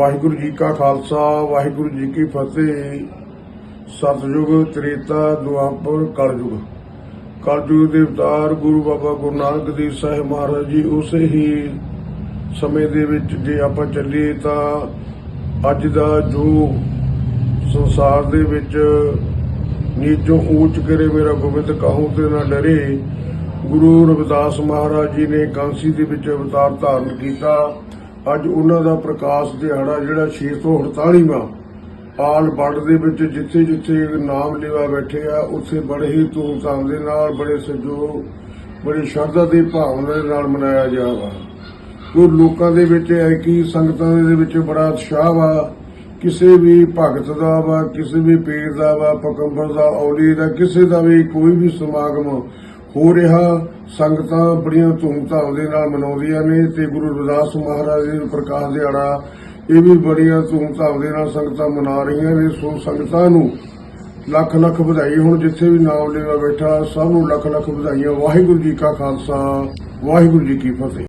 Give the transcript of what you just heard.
ਵਾਹਿਗੁਰੂ ਜੀ ਕਾ ਖਾਲਸਾ, ਵਾਹਿਗੁਰੂ ਜੀ ਕੀ ਫਤਿਹ। ਸਤਿਯੁਗ ਤ੍ਰੇਤਾ ਦੁਆਪਰ ਕਲਯੁਗ। ਕਲਯੁਗ ਦੇ ਅਵਤਾਰ ਗੁਰੂ ਬਾਬਾ ਗੁਰੂ ਨਾਨਕ ਦੇਵ ਸਾਹਿਬ ਮਹਾਰਾਜ ਜੀ ਉਸੇ ਹੀ ਸਮੇਂ ਦੇ ਵਿੱਚ ਜੇ ਆਪਾਂ ਚੱਲੀਏ ਤਾਂ ਅੱਜ ਦਾ ਜੋ ਸੰਸਾਰ ਦੇ ਵਿੱਚ ਨੀਚੋਂ ਉੱਚ ਕਰੇ ਮੇਰਾ ਗੋਬਿੰਦ ਕਹੂੰ ਤੇ ਨਾ ਡਰੇ, ਗੁਰੂ ਰਵਿਦਾਸ ਮਹਾਰਾਜ ਜੀ ਨੇ ਕਾਂਸੀ ਦੇ ਵਿੱਚ ਅਵਤਾਰ ਧਾਰਨ ਕੀਤਾ। ਅੱਜ ਉਹਨਾਂ ਦਾ ਪ੍ਰਕਾਸ਼ ਦਿਹਾੜਾ ਜਿਹੜਾ 648ਵਾਂ ਆਲ ਵਰਲਡ ਦੇ ਵਿੱਚ ਜਿੱਥੇ ਜਿੱਥੇ ਨਾਮ ਲੈਵਾ ਬੈਠੇ ਆ, ਉੱਥੇ ਬੜੇ ਹੀ ਧੂਮਧਾਮ ਦੇ ਨਾਲ, ਬੜੇ ਸਹਿਯੋਗ, ਬੜੀ ਸ਼ਰਧਾ ਦੀ ਭਾਵਨਾ ਦੇ ਨਾਲ ਮਨਾਇਆ ਜਾਵਾ ਉਹ ਲੋਕਾਂ ਦੇ ਵਿੱਚ ਹੈ ਕਿ ਸੰਗਤਾਂ ਦੇ ਵਿੱਚ ਬੜਾ ਉਤਸ਼ਾਹ ਵਾ, ਕਿਸੇ ਵੀ ਭਗਤ ਦਾ ਵਾ, ਕਿਸੇ ਵੀ ਪੀਰ ਦਾ ਵਾ ਪਕੰਬਰ ਦਾ, ਔਲੀ ਦਾ, ਕਿਸੇ ਦਾ ਵੀ ਕੋਈ ਵੀ ਸਮਾਗਮ ਹੋ ਰਿਹਾ। ਸੰਗਤਾਂ ਬੜੀਆਂ ਧੂਮਧਾਮ ਦੇ ਨਾਲ ਮਨਾਉਂਦੀਆਂ ਨੇ ਤੇ ਗੁਰੂ ਰਵਿਦਾਸ ਮਹਾਰਾਜ ਜੀ ਪ੍ਰਕਾਸ਼ ਦਿਹਾੜਾ, ਇਹ ਵੀ ਬੜੀਆਂ ਧੂਮਧਾਮ ਦੇ ਨਾਲ ਸੰਗਤਾਂ ਮਨਾ ਰਹੀਆਂ ਨੇ। ਸੋ ਸੰਗਤਾਂ ਨੂੰ ਲੱਖ ਲੱਖ ਵਧਾਈ ਹੁਣ, ਜਿੱਥੇ ਵੀ ਨਾਮ ਲੈਵਾ ਬੈਠਾ, ਸਭ ਨੂੰ ਲੱਖ ਲੱਖ ਵਧਾਈਆਂ। ਵਾਹਿਗੁਰੂ ਜੀ ਕਾ ਖਾਲਸਾ, ਵਾਹਿਗੁਰੂ ਜੀ ਕੀ ਫਤਿਹ।